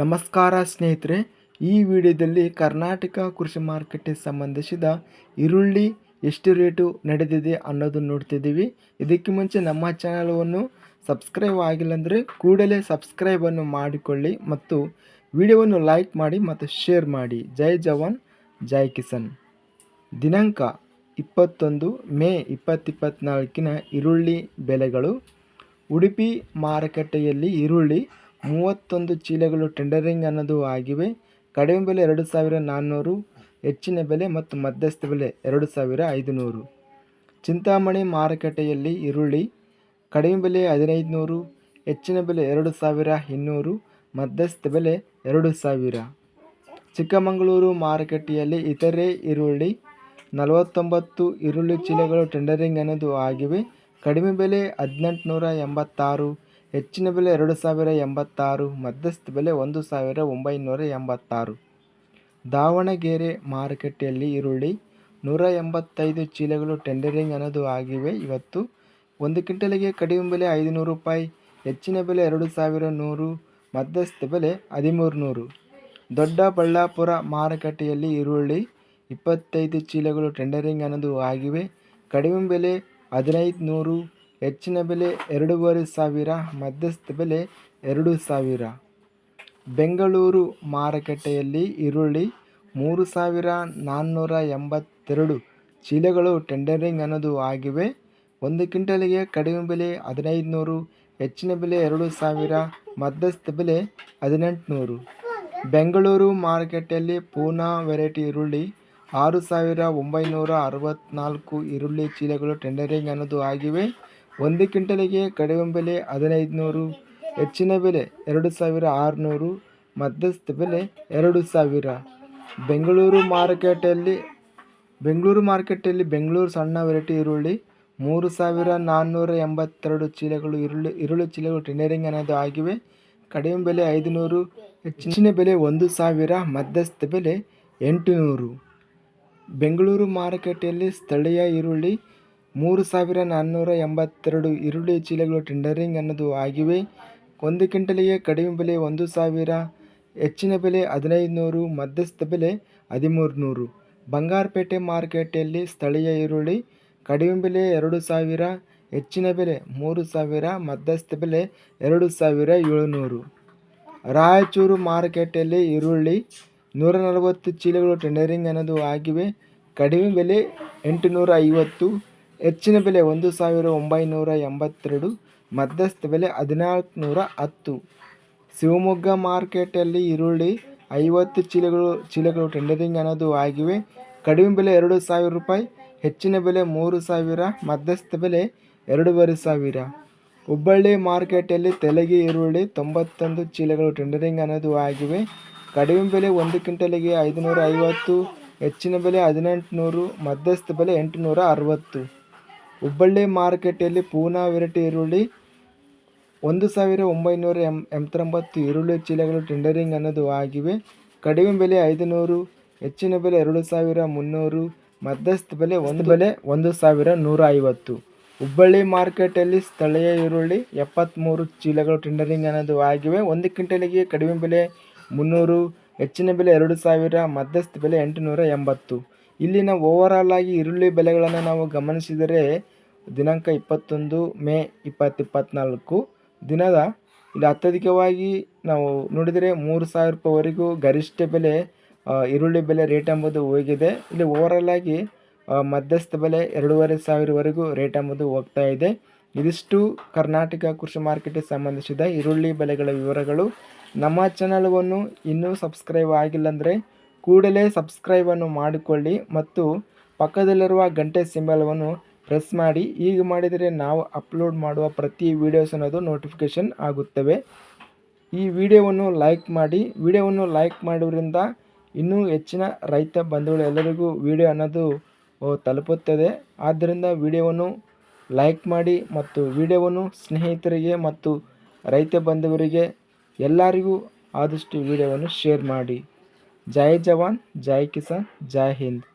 ನಮಸ್ಕಾರ ಸ್ನೇಹಿತರೆ, ಈ ವಿಡಿಯೋದಲ್ಲಿ ಕರ್ನಾಟಕ ಕೃಷಿ ಮಾರುಕಟ್ಟೆ ಸಂಬಂಧಿಸಿದ ಈರುಳ್ಳಿ ಎಷ್ಟು ರೇಟು ನಡೆದಿದೆ ಅನ್ನೋದನ್ನು ನೋಡ್ತಿದ್ದೀವಿ. ಇದಕ್ಕೆ ಮುಂಚೆ ನಮ್ಮ ಚಾನಲನ್ನು ಸಬ್ಸ್ಕ್ರೈಬ್ ಆಗಿಲ್ಲ ಅಂದರೆ ಕೂಡಲೇ ಸಬ್ಸ್ಕ್ರೈಬನ್ನು ಮಾಡಿಕೊಳ್ಳಿ ಮತ್ತು ವಿಡಿಯೋವನ್ನು ಲೈಕ್ ಮಾಡಿ ಮತ್ತು ಶೇರ್ ಮಾಡಿ. ಜೈ ಜವಾನ್, ಜೈ ಕಿಸನ್. ದಿನಾಂಕ ಇಪ್ಪತ್ತೊಂದು ಮೇ ಇಪ್ಪತ್ತಿಪ್ಪತ್ನಾಲ್ಕಿನ ಈರುಳ್ಳಿ ಬೆಲೆಗಳು. ಉಡುಪಿ ಮಾರುಕಟ್ಟೆಯಲ್ಲಿ ಈರುಳ್ಳಿ ಮೂವತ್ತೊಂದು ಚೀಲಗಳು ಟೆಂಡರಿಂಗ್ ಅನ್ನೋದು ಆಗಿವೆ. ಕಡಿಮೆ ಬೆಲೆ ಎರಡು ಸಾವಿರ ನಾನ್ನೂರು, ಹೆಚ್ಚಿನ ಬೆಲೆ ಮತ್ತು ಮಧ್ಯಸ್ಥ ಬೆಲೆ ಎರಡು ಸಾವಿರ ಐದುನೂರು. ಚಿಂತಾಮಣಿ ಮಾರುಕಟ್ಟೆಯಲ್ಲಿ ಈರುಳ್ಳಿ ಕಡಿಮೆ ಬೆಲೆ ಹದಿನೈದು ನೂರು ಹೆಚ್ಚಿನ ಬೆಲೆ ಎರಡು ಸಾವಿರ ಇನ್ನೂರು, ಮಧ್ಯಸ್ಥ ಬೆಲೆ ಎರಡು ಸಾವಿರ. ಚಿಕ್ಕಮಗಳೂರು ಮಾರುಕಟ್ಟೆಯಲ್ಲಿ ಇತರೆ ಈರುಳ್ಳಿ ನಲವತ್ತೊಂಬತ್ತು ಈರುಳ್ಳಿ ಚೀಲಗಳು ಟೆಂಡರಿಂಗ್ ಅನ್ನೋದು ಆಗಿವೆ. ಕಡಿಮೆ ಬೆಲೆ ಹದಿನೆಂಟು ನೂರ ಎಂಬತ್ತಾರು ಹೆಚ್ಚಿನ ಬೆಲೆ ಎರಡು ಸಾವಿರ ಎಂಬತ್ತಾರು, ಮಧ್ಯಸ್ಥ ಬೆಲೆ ಒಂದು ಸಾವಿರ ಒಂಬೈನೂರ ಎಂಬತ್ತಾರು. ದಾವಣಗೆರೆ ಮಾರುಕಟ್ಟೆಯಲ್ಲಿ ಈರುಳ್ಳಿ ನೂರ ಎಂಬತ್ತೈದು ಚೀಲಗಳು ಟೆಂಡರಿಂಗ್ ಅನ್ನೋದು ಆಗಿವೆ. ಇವತ್ತು ಒಂದು ಕ್ವಿಂಟಲಿಗೆ ಕಡಿಮೆ ಬೆಲೆ ಐದುನೂರು ರೂಪಾಯಿ, ಹೆಚ್ಚಿನ ಬೆಲೆ ಎರಡು ಸಾವಿರ ನೂರು, ಮಧ್ಯಸ್ಥ ಬೆಲೆ ಹದಿಮೂರು ನೂರು ದೊಡ್ಡಬಳ್ಳಾಪುರ ಮಾರುಕಟ್ಟೆಯಲ್ಲಿ ಈರುಳ್ಳಿ ಇಪ್ಪತ್ತೈದು ಚೀಲಗಳು ಟೆಂಡರಿಂಗ್ ಅನ್ನೋದು ಆಗಿವೆ. ಕಡಿಮೆ ಬೆಲೆ ಹದಿನೈದು ನೂರು ಹೆಚ್ಚಿನ ಬೆಲೆ ಎರಡೂವರೆ ಸಾವಿರ, ಮಧ್ಯಸ್ಥ ಬೆಲೆ ಎರಡು ಸಾವಿರ. ಬೆಂಗಳೂರು ಮಾರುಕಟ್ಟೆಯಲ್ಲಿ ಈರುಳ್ಳಿ ಮೂರು ಸಾವಿರ ನಾನ್ನೂರ ಎಂಬತ್ತೆರಡು. ಚೀಲಗಳು ಟೆಂಡರಿಂಗ್ ಅನ್ನೋದು ಆಗಿವೆ. ಒಂದು ಕ್ವಿಂಟಲಿಗೆ ಕಡಿಮೆ ಬೆಲೆ ಹದಿನೈದು ನೂರು ಹೆಚ್ಚಿನ ಬೆಲೆ ಎರಡು ಸಾವಿರ, ಮಧ್ಯಸ್ಥ ಬೆಲೆ ಹದಿನೆಂಟುನೂರು. ಬೆಂಗಳೂರು ಮಾರುಕಟ್ಟೆಯಲ್ಲಿ ಪೂನಾ ವೆರೈಟಿ ಈರುಳ್ಳಿ ಆರು ಸಾವಿರ ಒಂಬೈನೂರ ಅರವತ್ತ್ನಾಲ್ಕು ಈರುಳ್ಳಿ ಚೀಲಗಳು ಟೆಂಡರಿಂಗ್ ಅನ್ನೋದು ಆಗಿವೆ. ಒಂದು ಕ್ವಿಂಟಲಿಗೆ ಕಡಿಮೆ ಬೆಲೆ ಹದಿನೈದು ನೂರು ಹೆಚ್ಚಿನ ಬೆಲೆ ಎರಡು ಸಾವಿರ ಆರುನೂರು, ಮಧ್ಯಸ್ಥ ಬೆಲೆ ಎರಡು ಸಾವಿರ. ಬೆಂಗಳೂರು ಮಾರುಕಟ್ಟೆಯಲ್ಲಿ ಬೆಂಗಳೂರು ಮಾರುಕಟ್ಟೆಯಲ್ಲಿ ಬೆಂಗಳೂರು ಸಣ್ಣ ವೆರೈಟಿ ಈರುಳ್ಳಿ ಮೂರು ಸಾವಿರ ನಾನ್ನೂರ ಎಂಬತ್ತೆರಡು ಚೀಲಗಳು ಈರುಳ್ಳಿ ಈರುಳ್ಳಿ ಚೀಲಗಳು ಟೆಂಡರಿಂಗ್ ಅನ್ನೋದು ಆಗಿವೆ. ಕಡಿಮೆ ಬೆಲೆ ಐದುನೂರು, ಹೆಚ್ಚಿನ ಬೆಲೆ ಒಂದು ಸಾವಿರ, ಮಧ್ಯಸ್ಥ ಬೆಲೆ ಎಂಟುನೂರು. ಬೆಂಗಳೂರು ಮಾರುಕಟ್ಟೆಯಲ್ಲಿ ಸ್ಥಳೀಯ ಈರುಳ್ಳಿ ಮೂರು ಸಾವಿರ ನಾನ್ನೂರ ಎಂಬತ್ತೆರಡು ಈರುಳ್ಳಿ ಚೀಲಗಳು ಟೆಂಡರಿಂಗ್ ಅನ್ನೋದು ಆಗಿವೆ. ಒಂದು ಕ್ವಿಂಟಲಿಗೆ ಕಡಿಮೆ ಬೆಲೆ ಒಂದು ಸಾವಿರ, ಹೆಚ್ಚಿನ ಬೆಲೆ ಹದಿನೈದು ನೂರು ಮಧ್ಯಸ್ಥ ಬೆಲೆ ಹದಿಮೂರು ನೂರು ಬಂಗಾರಪೇಟೆ ಮಾರುಕಟ್ಟೆಯಲ್ಲಿ ಸ್ಥಳೀಯ ಈರುಳ್ಳಿ ಕಡಿಮೆ ಬೆಲೆ ಎರಡು ಸಾವಿರ, ಹೆಚ್ಚಿನ ಬೆಲೆ ಮೂರು ಸಾವಿರ, ಮಧ್ಯಸ್ಥ ಬೆಲೆ ಎರಡು ಸಾವಿರ ಏಳುನೂರು. ರಾಯಚೂರು ಮಾರುಕಟ್ಟೆಯಲ್ಲಿ ಈರುಳ್ಳಿ ನೂರ ನಲವತ್ತು ಚೀಲಗಳು ಟೆಂಡರಿಂಗ್ ಅನ್ನೋದು ಆಗಿವೆ. ಕಡಿಮೆ ಬೆಲೆ ಎಂಟುನೂರ ಐವತ್ತು ಹೆಚ್ಚಿನ ಬೆಲೆ ಒಂದು ಸಾವಿರ ಒಂಬೈನೂರ ಎಂಬತ್ತೆರಡು, ಮಧ್ಯಸ್ಥ ಬೆಲೆ ಹದಿನಾಲ್ಕು ನೂರ ಹತ್ತು. ಶಿವಮೊಗ್ಗ ಮಾರ್ಕೆಟಲ್ಲಿ ಈರುಳ್ಳಿ ಐವತ್ತು ಚೀಲಗಳು ಚೀಲಗಳು ಟೆಂಡರಿಂಗ್ ಅನ್ನೋದು ಆಗಿವೆ. ಕಡಿಮೆ ಬೆಲೆ ಎರಡು ಸಾವಿರ ರೂಪಾಯಿ, ಹೆಚ್ಚಿನ ಬೆಲೆ ಮೂರು ಸಾವಿರ, ಮಧ್ಯಸ್ಥ ಬೆಲೆ ಎರಡೂವರೆ ಸಾವಿರ. ಹುಬ್ಬಳ್ಳಿ ಮಾರ್ಕೆಟಲ್ಲಿ ತೆಲಗಿ ಈರುಳ್ಳಿ ತೊಂಬತ್ತೊಂದು ಚೀಲಗಳು ಟೆಂಡರಿಂಗ್ ಅನ್ನೋದು ಆಗಿವೆ. ಕಡಿಮೆ ಬೆಲೆ ಒಂದು ಕ್ವಿಂಟಲಿಗೆ ಐದುನೂರ ಐವತ್ತು, ಹೆಚ್ಚಿನ ಬೆಲೆ ಹದಿನೆಂಟು ನೂರು ಮಧ್ಯಸ್ಥ ಬೆಲೆ ಎಂಟುನೂರ ಅರವತ್ತು. ಹುಬ್ಬಳ್ಳಿ ಮಾರುಕಟ್ಟೆಯಲ್ಲಿ ಪೂನಾ ವೆರೈಟಿ ಈರುಳ್ಳಿ, ಒಂದು ಸಾವಿರ ಒಂಬೈನೂರ ಎಂ, ಎಂಬತ್ತೊಂಬತ್ತು ಈರುಳ್ಳಿ ಚೀಲಗಳು ಟೆಂಡರಿಂಗ್ ಅನ್ನೋದು ಆಗಿವೆ. ಕಡಿಮೆ ಬೆಲೆ ಐದುನೂರು, ಹೆಚ್ಚಿನ ಬೆಲೆ ಎರಡು ಸಾವಿರ ಮುನ್ನೂರು, ಮಧ್ಯಸ್ಥ ಬೆಲೆ ಒಂದು ಬೆಲೆ ಒಂದು ಸಾವಿರ ನೂರ ಐವತ್ತು. ಹುಬ್ಬಳ್ಳಿ ಮಾರ್ಕೆಟಲ್ಲಿ ಸ್ಥಳೀಯ ಈರುಳ್ಳಿ ಎಪ್ಪತ್ತ್ಮೂರು ಚೀಲಗಳು ಟೆಂಡರಿಂಗ್ ಅನ್ನೋದು ಆಗಿವೆ. ಒಂದು ಕ್ವಿಂಟಲಿಗೆ ಕಡಿಮೆ ಬೆಲೆ ಮುನ್ನೂರು, ಹೆಚ್ಚಿನ ಬೆಲೆ ಎರಡು ಸಾವಿರ, ಮಧ್ಯಸ್ಥ ಬೆಲೆ ಎಂಟುನೂರ ಎಂಬತ್ತು. ಇಲ್ಲಿನ ಓವರಾಲ್ ಆಗಿ ಈರುಳ್ಳಿ ಬೆಲೆಗಳನ್ನು ನಾವು ಗಮನಿಸಿದರೆ ದಿನಾಂಕ ಇಪ್ಪತ್ತೊಂದು ಮೇ ಇಪ್ಪತ್ತಿಪ್ಪತ್ನಾಲ್ಕು. ದಿನದ ಇಲ್ಲಿ ಅತ್ಯಧಿಕವಾಗಿ ನಾವು ನೋಡಿದರೆ ಮೂರು ಸಾವಿರ ರೂಪಾಯಿವರೆಗೂ ಗರಿಷ್ಠ ಬೆಲೆ ಈರುಳ್ಳಿ ಬೆಲೆ ರೇಟ್ ಎಂಬುದು ಹೋಗಿದೆ. ಇಲ್ಲಿ ಓವರಾಲ್ ಆಗಿ ಮಧ್ಯಸ್ಥ ಬೆಲೆ ಎರಡೂವರೆ ಸಾವಿರವರೆಗೂ ರೇಟ್ ಎಂಬುದು ಹೋಗ್ತಾ ಇದೆ. ಇದಿಷ್ಟು ಕರ್ನಾಟಕ ಕೃಷಿ ಮಾರ್ಕೆಟಿಗೆ ಸಂಬಂಧಿಸಿದ ಈರುಳ್ಳಿ ಬೆಲೆಗಳ ವಿವರಗಳು. ನಮ್ಮ ಚಾನಲ್ವನ್ನು ಇನ್ನೂ ಸಬ್ಸ್ಕ್ರೈಬ್ ಆಗಿಲ್ಲ ಅಂದರೆ ಕೂಡಲೇ ಸಬ್ಸ್ಕ್ರೈಬನ್ನು ಮಾಡಿಕೊಳ್ಳಿ ಮತ್ತು ಪಕ್ಕದಲ್ಲಿರುವ ಗಂಟೆ ಸಿಂಬಲವನ್ನು ಪ್ರೆಸ್ ಮಾಡಿ. ಈಗ ಮಾಡಿದರೆ ನಾವು ಅಪ್ಲೋಡ್ ಮಾಡುವ ಪ್ರತಿ ವೀಡಿಯೋಸ್ ಅನ್ನೋದು ನೋಟಿಫಿಕೇಷನ್ ಆಗುತ್ತವೆ. ಈ ವಿಡಿಯೋವನ್ನು ಲೈಕ್ ಮಾಡಿ. ವಿಡಿಯೋವನ್ನು ಲೈಕ್ ಮಾಡೋದ್ರಿಂದ ಇನ್ನೂ ಹೆಚ್ಚಿನ ರೈತ ಬಂಧುಗಳು ಎಲ್ಲರಿಗೂ ವಿಡಿಯೋ ಅನ್ನೋದು ತಲುಪುತ್ತದೆ. ಆದ್ದರಿಂದ ವಿಡಿಯೋವನ್ನು ಲೈಕ್ ಮಾಡಿ ಮತ್ತು ವಿಡಿಯೋವನ್ನು ಸ್ನೇಹಿತರಿಗೆ ಮತ್ತು ರೈತ ಬಂಧುವರಿಗೆ ಎಲ್ಲರಿಗೂ ಆದಷ್ಟು ವಿಡಿಯೋವನ್ನು ಶೇರ್ ಮಾಡಿ. ಜೈ ಜವಾನ್, ಜೈ ಕಿಸಾನ್, ಜೈ ಹಿಂದ್.